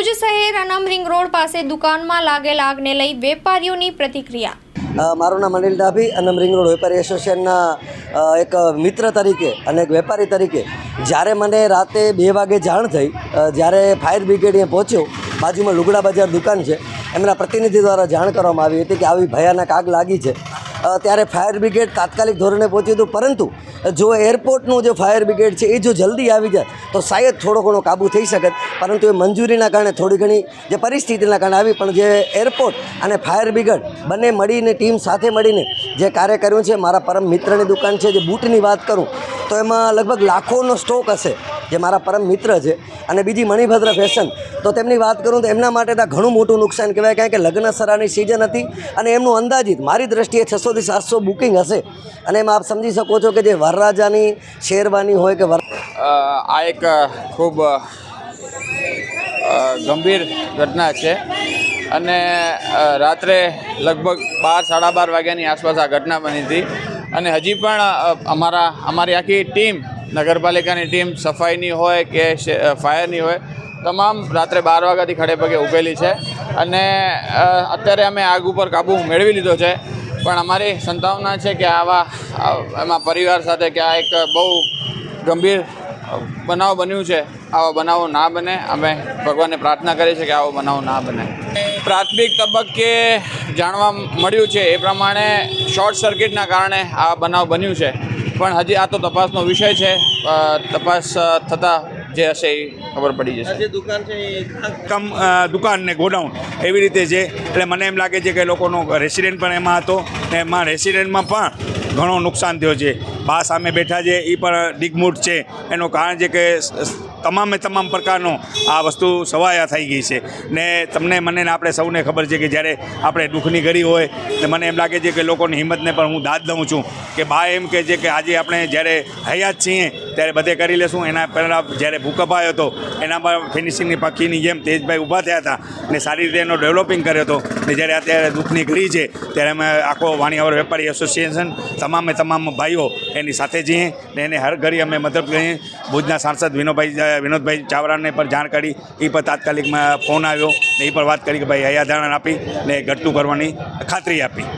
ભુજ શહેર અનમ ring road પાસે દુકાનમાં લાગેલ આગને લઈ વેપારીઓની પ્રતિક્રિયા. મારું નામ અનિલ ડાભી અનમ રિંગ રોડ વેપારી એસોસિએશનના એક મિત્ર તરીકે અને એક વેપારી તરીકે જ્યારે મને રાતે બે વાગે જાણ થઈ જ્યારે ફાયર બ્રિગેડ એ પહોંચ્યો, બાજુમાં લુગડા બજાર દુકાન છે, એમના પ્રતિનિધિ દ્વારા જાણ કરવામાં આવી હતી કે આવી ભયાનક આગ લાગી છે. ત્યારે ફાયર બ્રિગેડ તાત્કાલિક ધોરણે પહોંચ્યું હતું. પરંતુ જો એરપોર્ટનું જે ફાયર બ્રિગેડ છે, એ જો જલ્દી આવી જાય, તો શાયદ થોડો ઘણો કાબૂ થઈ શકે. પરંતુ એ મંજૂરીના કારણે થોડી ઘણી જે પરિસ્થિતિના કારણે આવી, પણ જે એરપોર્ટ અને ફાયર બ્રિગેડ બંને મળીને, ટીમ સાથે મળીને જે કાર્ય કર્યું છે, મારા પરમ મિત્રની દુકાન છે, જે બૂટની વાત કરું, તો એમાં લગભગ લાખોનો સ્ટોક હશે. જે મારા પરમ મિત્ર છે અને બીજી મણિભદ્ર ફેશન તો તેમની વાત કરું તો એમના માટે ત્યાં ઘણું મોટું નુકસાન કહેવાય કારણ કે લગ્ન સરાની સિઝન હતી અને એમનું અંદાજિત મારી દ્રષ્ટિએ છસોથી સાતસો બુકિંગ હશે. અને એમાં આપ સમજી શકો છો કે જે વરરાજાની શેરવાની હોય કે વર આ એક ખૂબ ગંભીર ઘટના છે. અને રાત્રે લગભગ બાર, સાડા બાર વાગ્યાની આસપાસ આ ઘટના બની હતી. અને હજી પણ અમારા, અમારી આખી ટીમ નગરપાલિકાની ટીમ સફાઈની હોય કે ફાયરની હોય, તમામ રાત્રે બાર વાગ્યાથી ખડે પગે ઉભેલી છે. અને અત્યારે અમે આગ ઉપર કાબૂ મેળવી લીધો છે. પણ અમારી સંતાવના છે કે આવા એમાં પરિવાર સાથે કે આ એક બહુ ગંભીર બનાવ બન્યું છે. આવા બનાવો ના બને. અમે ભગવાનને પ્રાર્થના કરી છે કે આવો બનાવ ના બને. પ્રાથમિક તબક્કે જાણવા મળ્યું છે એ પ્રમાણે શોર્ટ સર્કિટના કારણે આ બનાવ બન્યું છે. પણ હજી આ તો તપાસનો વિષય છે. તપાસ થતાં જે હશે એ ખબર પડી જશે. દુકાન છે કમ દુકાન ને ગોડાઉન એવી રીતે છે એટલે મને એમ લાગે છે કે લોકોનો રેસિડેન્ટ પણ એમાં હતો ને એમાં રેસિડેન્ટમાં પણ ઘણો નુકસાન થયો છે. બા સામે બેઠા છે એ પણ ડિગમૂટ છે. એનું કારણ છે કે તમામે તમામ પ્રકારનો આ વસ્તુ સવાયા થઈ ગઈ છે. ને તમને મને ને આપણે સૌને ખબર છે કે જ્યારે આપણે દુઃખની ઘડી હોય તો મને એમ લાગે છે કે લોકોની હિંમતને પણ હું દાદ દઉં છું કે બા એમ કહે છે કે આજે આપણે જ્યારે હયાત છીએ ત્યારે બધે કરી લેશું. એના પહેલાં જ્યારે ભૂકંપ આવ્યો હતો એના પર ફિનિશિંગની પક્ષીની જેમ તેજભાઈ ઊભા થયા હતા ને સારી રીતે એનો ડેવલપિંગ કર્યો હતો. ને જ્યારે અત્યારે દુઃખની ઘડી છે, ત્યારે અમે આખો વાણિયાવર વેપારી એસોસિએશન તમામે તમામ ભાઈઓ એની સાથે જઈએ ને એને હર ઘડી અમે મદદ કરીએ. ભુજના સાંસદ વિનોદભાઈ વિનોદભાઈ ચાવડાને પણ જાણ કરી. એ પણ તાત્કાલિકમાં ફોન આવ્યો ને એ પણ વાત કરી કે ભાઈ હયાધારણ આપી ને ઘટતું કરવાની ખાતરી આપી.